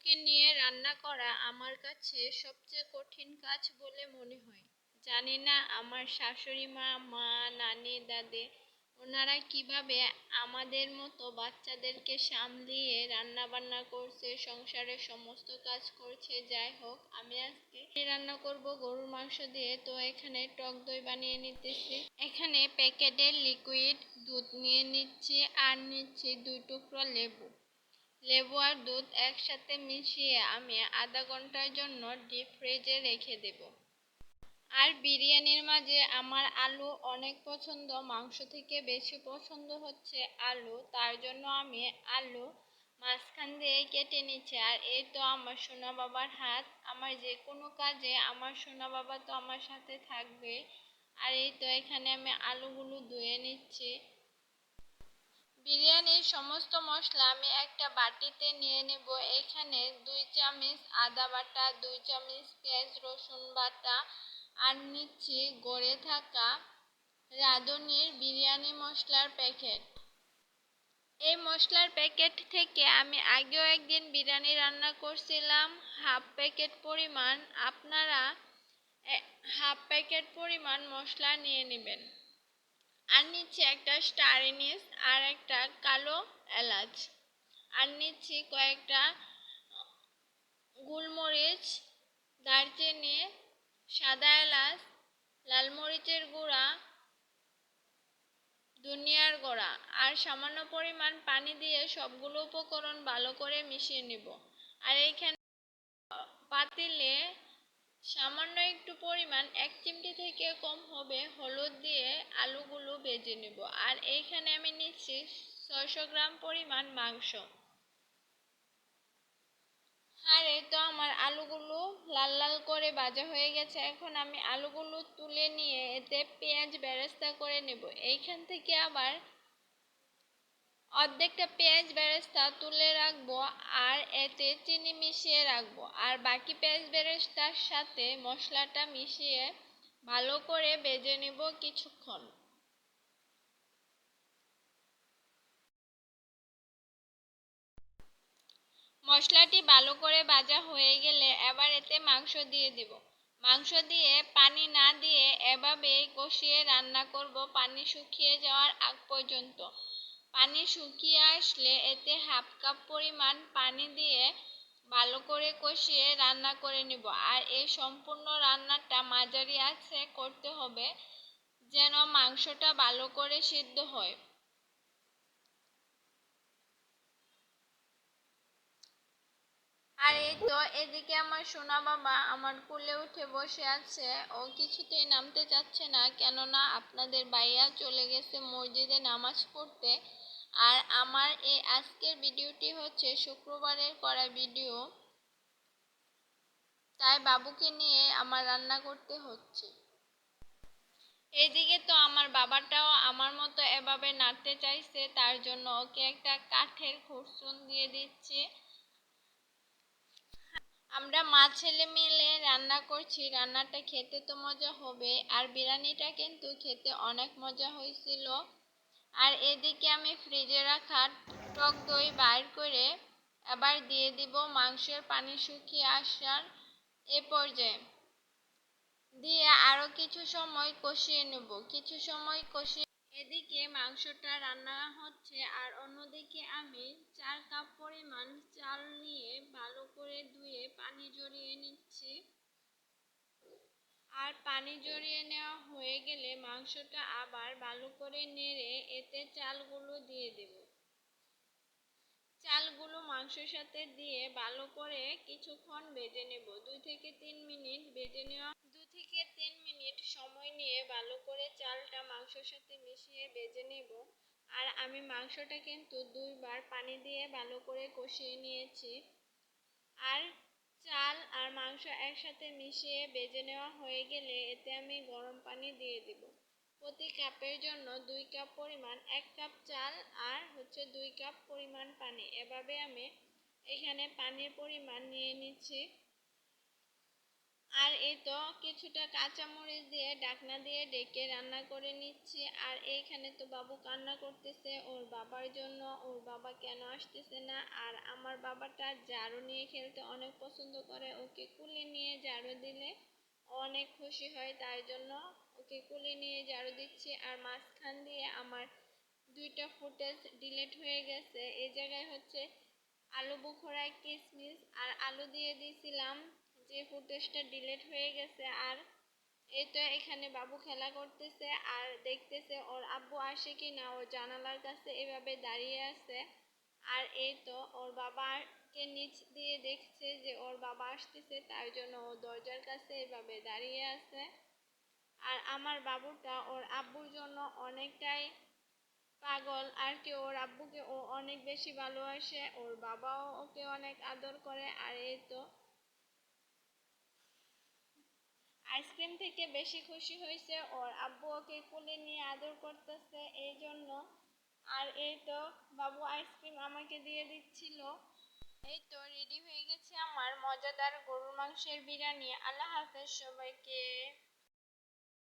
বাবুকে নিয়ে রান্না করা আমার কাছে সবচেয়ে কঠিন কাজ বলে মনে হয়। জানি না আমার শাশুড়ি মা মা, নানি, দাদি, ওনারা কীভাবে আমাদের মতো বাচ্চাদেরকে সামলিয়ে রান্না বান্না করছে, সংসারের সমস্ত কাজ করছে, যাই হোক, আমি আজকে রান্না করব? গরুর মাংস দিয়ে তো এখানে টক দই বানিয়ে নিতেছি। এখানে প্যাকেটের লিকুইড দুধ নিয়ে নিচ্ছি আর নিচ্ছি দুই টুকরো লেবু। লেবু আর দুধ একসাথে মিশিয়ে আমি আধা ঘণ্টার জন্য ডিপ ফ্রিজে রেখে দেব। আর বিরিয়ানির মাঝে আমার আলু অনেক পছন্দ, মাংস থেকে বেশি পছন্দ হচ্ছে আলু, তার জন্য আমি আলু মাঝখান দিয়ে কেটে নিচ্ছি। আর এই তো আমার সোনা বাবার হাত, আমার যে কোনো কাজে আমার সোনা বাবা তো আমার সাথে থাকবে আর এই তো এখানে আমি আলুগুলো ধুয়ে নিচ্ছি। বিরিয়ানির সমস্ত মশলা আমি একটা বাটিতে নিয়ে নেব। এখানে দুই চামচ আদা বাটা, দুই চামচ পেঁয়াজ, রসুন বাটা আর নিচ্ছি গড়ে থাকা রাঁধুনির বিরিয়ানি মশলার প্যাকেট। এই মশলার প্যাকেট থেকে আমি আগেও একদিন বিরিয়ানি রান্না করছিলাম, হাফ প্যাকেট পরিমাণ। আপনারা হাফ প্যাকেট পরিমাণ মশলা নিয়ে নেবেন। আর নিচ্ছি একটা স্টার ইনিস আর একটা কালো এলাচ। আর নিচ্ছি কয়েকটা গোলমরিচ, দারচিনি, সাদা এলাচ, লাল মরিচের গুঁড়া দুনিয়ার গোড়া আর সামান্য পরিমাণ পানি দিয়ে সবগুলো উপকরণ ভালো করে মিশিয়ে নিব। আর এইখানে পাতিলে সামান্য একটু পরিমাণ এক চিমটি থেকে কম হবে, হলুদ দিয়ে আলুগুলো ভেজে নেব। আর এইখানে আমি নিচ্ছি ছয়শো গ্রাম পরিমাণ মাংস। আর এই তো আমার আলুগুলো লাল লাল করে ভাজা হয়ে গেছে। এখন আমি আলুগুলো তুলে নিয়ে এতে পেঁয়াজ বেরেস্তা করে নেব। এইখান থেকে আবার অর্ধেকটা পেঁয়াজ বেরেস্তা তুলে রাখব আর এতে চিনি মিশিয়ে রাখব। আর বাকি পেঁয়াজ বেরেস্তার সাথে মশলাটা মিশিয়ে ভালো করে বেজে নেব কিছুক্ষণ। মশলাটি ভালো করে ভাজা হয়ে গেলে এবার এতে মাংস দিয়ে দিব। মাংস দিয়ে পানি না দিয়ে এভাবেই কষিয়ে রান্না করব। পানি শুকিয়ে যাওয়ার আগ পর্যন্ত। পানি শুকিয়ে আসলে এতে হাফ কাপ পরিমাণ পানি দিয়ে ভালো করে কষিয়ে রান্না করে নিব। আর এই সম্পূর্ণ রান্নাটা মাঝারি আছে করতে হবে, যেন মাংসটা ভালো করে সিদ্ধ হয়। আর এই তো এদিকে আমার সোনা বাবা আমার কোলে উঠে বসে আছে। ও কিছুতেই নামতে চাচ্ছে না, কেননা আপনাদের বাইয়া চলে গেছে মসজিদে নামাজ পড়তে। আর আমার এই আজকের ভিডিওটি হচ্ছে শুক্রবারের করা ভিডিও। তাই বাবুকে নিয়ে আমার রান্না করতে হচ্ছে। এদিকে তো আমার বাবাটাও আমার মতো এভাবে নাড়তে চাইছে, তার জন্য ওকে একটা কাঠের খুরসুন দিয়ে দিচ্ছে। আমরা মা ছেলে মিলে রান্না করছি, রান্নাটা খেতে তো মজা হবে, আর বিরিয়ানিটা কিন্তু খেতে অনেক মজা হয়েছিল। আর এদিকে আমি ফ্রিজে রাখা টক দই বাইর করে এবার দিয়ে দিব মাংসের পানি শুকিয়ে আসার এ পর্যায়ে। দিয়ে আরও কিছু সময় কষিয়ে নেব, কিছু সময় কষিয়ে এদিকে মাংসটা রান্না হচ্ছে, আর অন্যদিকে আমি চার কাপ পরিমাণ চাল নিয়ে ভালো পানি জড়িয়ে নিচ্ছি। আর পানি জড়িয়ে নেওয়া হয়ে গেলে মাংসটা আবার ভালো করে নেড়ে এতে চালগুলো দিয়ে দেব। চালগুলো মাংসের সাথে দিয়ে ভালো করে কিছুক্ষণ ভেজে নেব। দুই থেকে তিন মিনিট ভেজে নেওয়া দু থেকে তিন মিনিট সময় নিয়ে ভালো করে চালটা মাংসের সাথে মিশিয়ে ভেজে নেব। আর আমি মাংসটা কিন্তু দুইবার পানি দিয়ে ভালো করে কষিয়ে নিয়েছি। আর চাল আর মাংস একসাথে মিশিয়ে বেজে নেওয়া হয়ে গেলে এতে আমি গরম পানি দিয়ে দিব। প্রতি কাপের জন্য দুই কাপ পরিমাণ এক কাপ চাল আর হচ্ছে দুই কাপ পরিমাণ পানি। এভাবে আমি এখানে পানির পরিমাণ নিয়ে নিচ্ছি। আর এই তো কিছুটা কাঁচামরিচ দিয়ে ডাকনা দিয়ে ডেকে রান্না করে নিচ্ছি। আর এইখানে তো বাবু কান্না করতেছে, ওর বাবার জন্য, ওর বাবা কেন আসতেছে না? আর আমার বাবাটা ঝাড়ু নিয়ে খেলতে অনেক পছন্দ করে, ওকে কুলে নিয়ে ঝাড়ু দিলে অনেক খুশি হয় তার জন্য ওকে কুলে নিয়ে ঝাড়ু দিচ্ছি। আর মাঝখান দিয়ে আমার দুইটা ফুটেজ ডিলেট হয়ে গেছে। এই জায়গায় হচ্ছে আলু বুখরা কিশমিশ আর আলু দিয়ে দিয়েছিলাম যে ফুটেজটা ডিলেট হয়ে গেছে আর তো এখানে বাবু খেলা করতেছে আর দেখতেছে ওর আব্বু আসে কি না ওর জানালার কাছে এভাবে দাঁড়িয়ে আছে। আর এই তো ওর বাবাকে নিচ দিয়ে দেখছে যে ওর বাবা আসতেছে, তার জন্য ও দরজার কাছে এভাবে দাঁড়িয়ে আছে। আর আমার বাবুটা ওর আব্বুর জন্য অনেকটাই পাগল, আর কি ওর আব্বুকে ও অনেক বেশি ভালোবাসে, ওর বাবাও ওকে অনেক আদর করে, আর এই তো আইসক্রিম থেকে বেশি খুশি হয়েছে, ওর আব্বু ওকে কোলে নিয়ে আদর করতেছে এই জন্য। আর এই তো বাবু আইসক্রিম আমাকে দিয়ে দিচ্ছিল। এই তো রেডি হয়ে গেছে আমার মজাদার গরুর মাংসের বিরিয়ানি। আল্লাহ হাফেজ সবাইকে।